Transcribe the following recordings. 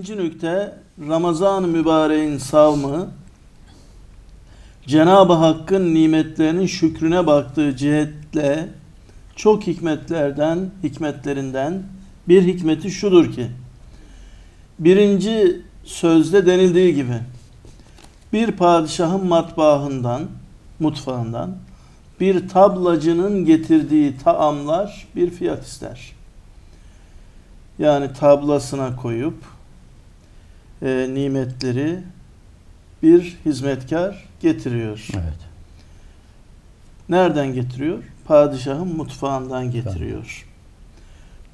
İkinci nükte Ramazan-ı Mübareğin savmı Cenab-ı Hakk'ın nimetlerinin şükrüne baktığı cihetle çok hikmetlerden, hikmetlerinden bir hikmeti şudur ki birinci sözde denildiği gibi bir padişahın matbaahından, mutfağından bir tablacının getirdiği taamlar bir fiyat ister. Yani tablasına koyup e, nimetleri bir hizmetkar getiriyor. Evet. Nereden getiriyor? Padişahın mutfağından getiriyor.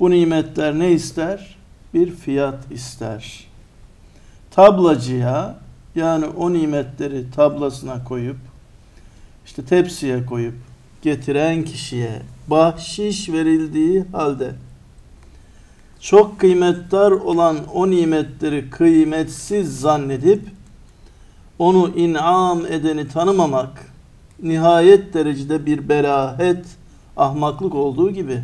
Bu nimetler ne ister? Bir fiyat ister. Tablacıya yani o nimetleri tablasına koyup işte tepsiye koyup getiren kişiye bahşiş verildiği halde çok kıymetdar olan o nimetleri kıymetsiz zannedip onu inam edeni tanımamak nihayet derecede bir berahet, ahmaklık olduğu gibi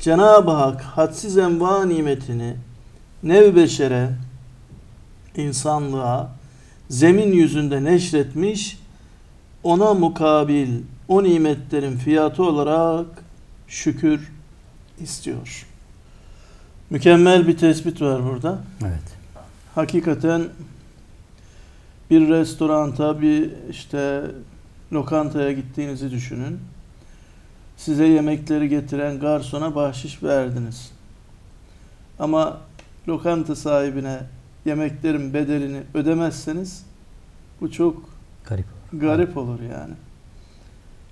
Cenab-ı Hak hadsiz enva nimetini nev beşere, insanlığa zemin yüzünde neşretmiş, ona mukabil o nimetlerin fiyatı olarak şükür istiyor. Mükemmel bir tespit var burada. Evet. Hakikaten bir restoranta, bir işte lokantaya gittiğinizi düşünün. Size yemekleri getiren garsona bahşiş verdiniz. Ama lokanta sahibine yemeklerin bedelini ödemezseniz bu çok Garip. garip olur yani.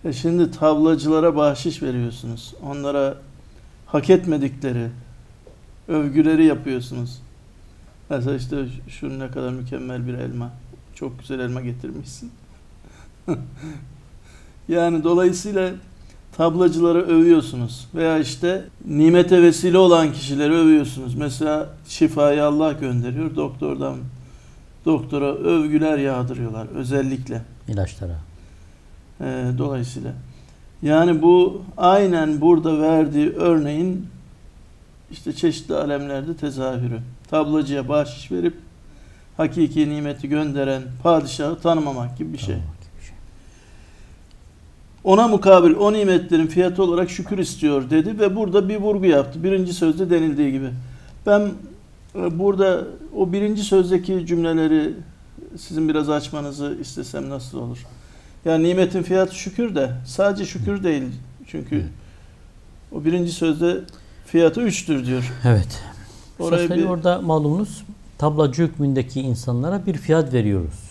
E şimdi tablacılara bahşiş veriyorsunuz. Onlara hak etmedikleri övgüleri yapıyorsunuz. Mesela işte şu ne kadar mükemmel bir elma. Çok güzel elma getirmişsin. yani dolayısıyla tablacıları övüyorsunuz. Veya işte nimete vesile olan kişileri övüyorsunuz. Mesela şifayı Allah gönderiyor. Doktordan doktora övgüler yağdırıyorlar özellikle. İlaçlara. Ee, dolayısıyla. Yani bu aynen burada verdiği örneğin işte çeşitli alemlerde tezahürü. Tablacıya bahşiş verip hakiki nimeti gönderen padişahı tanımamak gibi bir şey. Gibi bir şey. Ona mukabil o nimetlerin fiyatı olarak şükür istiyor dedi ve burada bir vurgu yaptı. Birinci sözde denildiği gibi. Ben e, burada o birinci sözdeki cümleleri sizin biraz açmanızı istesem nasıl olur? Yani nimetin fiyatı şükür de sadece şükür değil. Çünkü o birinci sözde fiyatı üçtür diyor. Evet. Orayı bir orada malumunuz tablacı hükmündeki insanlara bir fiyat veriyoruz.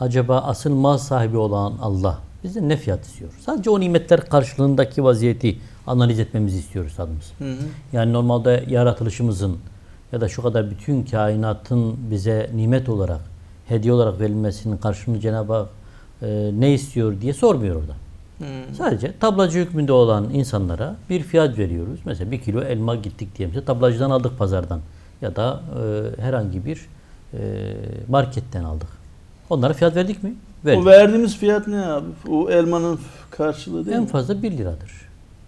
Acaba asıl mal sahibi olan Allah bize ne fiyat istiyor? Sadece o nimetler karşılığındaki vaziyeti analiz etmemizi istiyoruz adımız. Hı hı. Yani normalde yaratılışımızın ya da şu kadar bütün kainatın bize nimet olarak, hediye olarak verilmesinin karşılığını Cenab-ı Hak e, ne istiyor diye sormuyor orada. Hı. Sadece tablacı hükmünde olan insanlara bir fiyat veriyoruz. Mesela bir kilo elma gittik diye mesela tablacıdan aldık pazardan ya da e, herhangi bir e, marketten aldık. Onlara fiyat verdik mi? Verdik. O verdiğimiz fiyat ne abi? O elmanın karşılığı değil en mi? fazla 1 liradır.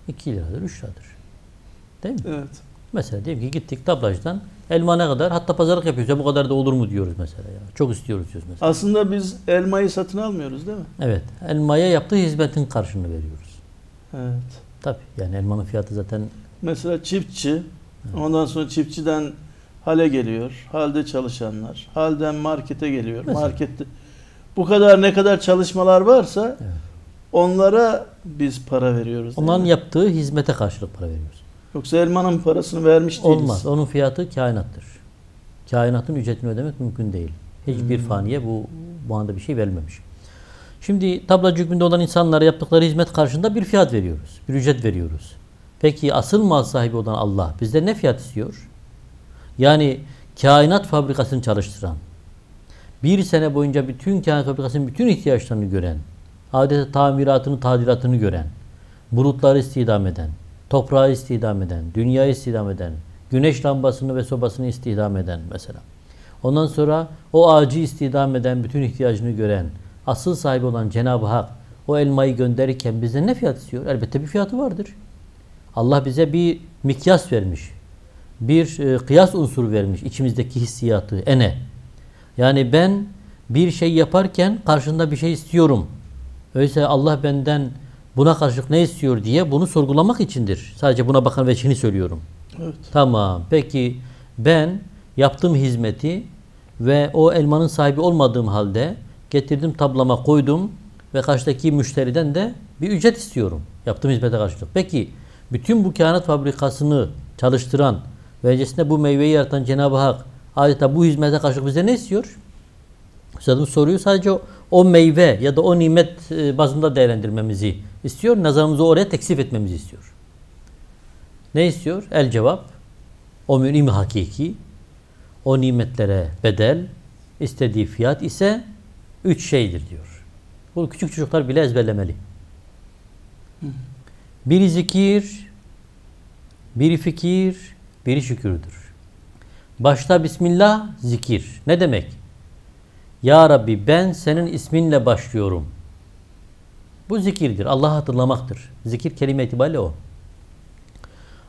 2 liradır, 3 liradır. Değil mi? Evet. Mesela diyelim ki gittik tablacıdan elma ne kadar? Hatta pazarlık yapıyoruz. Ya bu kadar da olur mu diyoruz mesela ya. Çok istiyoruz diyoruz mesela. Aslında biz elmayı satın almıyoruz değil mi? Evet. Elmaya yaptığı hizmetin karşılığını veriyoruz. Evet. Tabii. Yani elmanın fiyatı zaten Mesela çiftçi, ondan sonra çiftçiden hale geliyor, halde çalışanlar, halden markete geliyor, Mesela. markette bu kadar ne kadar çalışmalar varsa Evet. onlara biz para veriyoruz. onların yaptığı hizmete karşılık para veriyoruz. Yoksa elmanın parasını vermiş değiliz. Olmaz. Onun fiyatı kainattır. Kainatın ücretini ödemek mümkün değil. Hiçbir Hmm. faniye bu bu anda bir şey verilmemiş. Şimdi tablacı hükmünde olan insanlara yaptıkları hizmet karşında bir fiyat veriyoruz. Bir ücret veriyoruz. Peki asıl mal sahibi olan Allah bizde ne fiyat istiyor? Yani kainat fabrikasını çalıştıran, bir sene boyunca bütün kainat fabrikasının bütün ihtiyaçlarını gören, adeta tamiratını, tadilatını gören, bulutları istihdam eden, toprağı istihdam eden, dünyayı istihdam eden, güneş lambasını ve sobasını istihdam eden mesela. Ondan sonra o ağacı istihdam eden, bütün ihtiyacını gören, asıl sahibi olan Cenab-ı Hak o elmayı gönderirken bize ne fiyat istiyor? Elbette bir fiyatı vardır. Allah bize bir mikyas vermiş. bir e, kıyas unsuru vermiş içimizdeki hissiyatı, ene. Yani ben bir şey yaparken karşında bir şey istiyorum. Öyleyse Allah benden buna karşılık ne istiyor diye bunu sorgulamak içindir. Sadece buna bakan veçhini söylüyorum. Evet. Tamam. Peki ben yaptığım hizmeti ve o elmanın sahibi olmadığım halde getirdim tablama koydum ve karşıdaki müşteriden de bir ücret istiyorum. Yaptığım hizmete karşılık. Peki bütün bu kağıt fabrikasını çalıştıran ve öncesinde bu meyveyi yaratan Cenab-ı Hak adeta bu hizmete karşılık bize ne istiyor? Üstadımız soruyu sadece o, meyve ya da o nimet e, bazında değerlendirmemizi istiyor. Nazarımızı oraya teksif etmemizi istiyor. Ne istiyor? El cevap. O münim hakiki. O nimetlere bedel. istediği fiyat ise üç şeydir diyor. Bunu küçük çocuklar bile ezberlemeli. Biri zikir, biri fikir, biri şükürdür. Başta Bismillah zikir. Ne demek? Ya Rabbi ben senin isminle başlıyorum. Bu zikirdir. Allah'ı hatırlamaktır. Zikir kelime itibariyle o.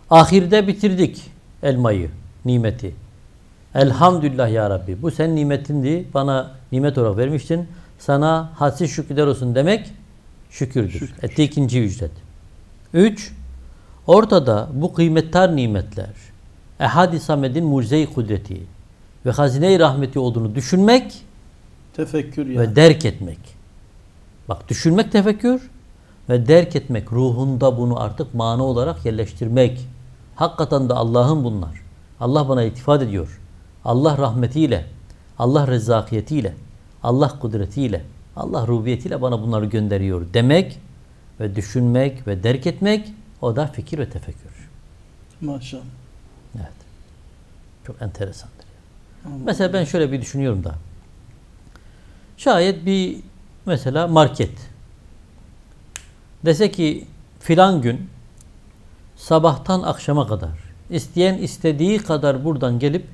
Ahirde bitirdik elmayı, nimeti. Elhamdülillah ya Rabbi. Bu senin nimetindi. Bana nimet olarak vermiştin. Sana hadsiz şükürler olsun demek şükürdür. Şükür. Etti ikinci ücret. Üç, ortada bu kıymettar nimetler, Ehad-i Samed'in mucize-i kudreti ve hazine-i rahmeti olduğunu düşünmek Tefekkür yani. ve derk etmek. Bak düşünmek tefekkür ve derk etmek ruhunda bunu artık mana olarak yerleştirmek. Hakikaten de Allah'ın bunlar. Allah bana itifat ediyor. Allah rahmetiyle, Allah rezzakiyetiyle, Allah kudretiyle, Allah rubiyetiyle bana bunları gönderiyor demek ve düşünmek ve derk etmek o da fikir ve tefekkür. Maşallah. Evet. Çok enteresandır. Allah. Mesela ben şöyle bir düşünüyorum da. Şayet bir mesela market dese ki filan gün sabahtan akşama kadar isteyen istediği kadar buradan gelip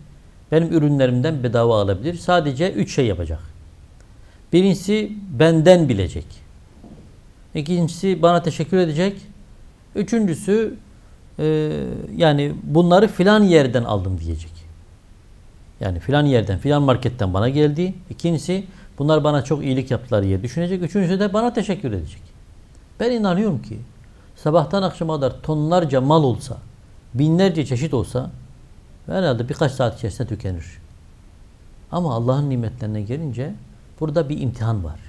benim ürünlerimden bedava alabilir. Sadece üç şey yapacak. Birincisi benden bilecek. İkincisi bana teşekkür edecek. Üçüncüsü e, yani bunları filan yerden aldım diyecek. Yani filan yerden, filan marketten bana geldi. İkincisi bunlar bana çok iyilik yaptılar diye düşünecek. Üçüncüsü de bana teşekkür edecek. Ben inanıyorum ki sabahtan akşama kadar tonlarca mal olsa, binlerce çeşit olsa herhalde birkaç saat içerisinde tükenir. Ama Allah'ın nimetlerine gelince burada bir imtihan var.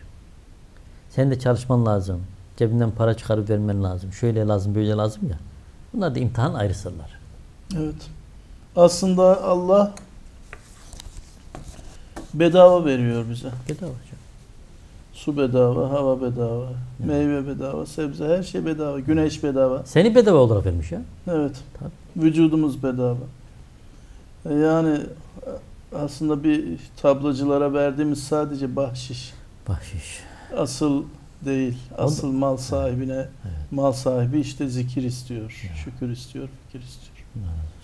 Sen de çalışman lazım. Cebinden para çıkarıp vermen lazım. Şöyle lazım, böyle lazım ya. Bunlar da imtihan ayrı sırlar. Evet. Aslında Allah bedava veriyor bize. Bedava hocam. Su bedava, hava bedava, meyve bedava, sebze her şey bedava, güneş bedava. Seni bedava olarak vermiş ya. Evet. Tabii. Vücudumuz bedava. E Yani aslında bir tablacılara verdiğimiz sadece bahşiş. Bahşiş. Asıl değil. Asıl mal sahibine mal sahibi işte zikir istiyor, şükür istiyor, fikir istiyor. Evet.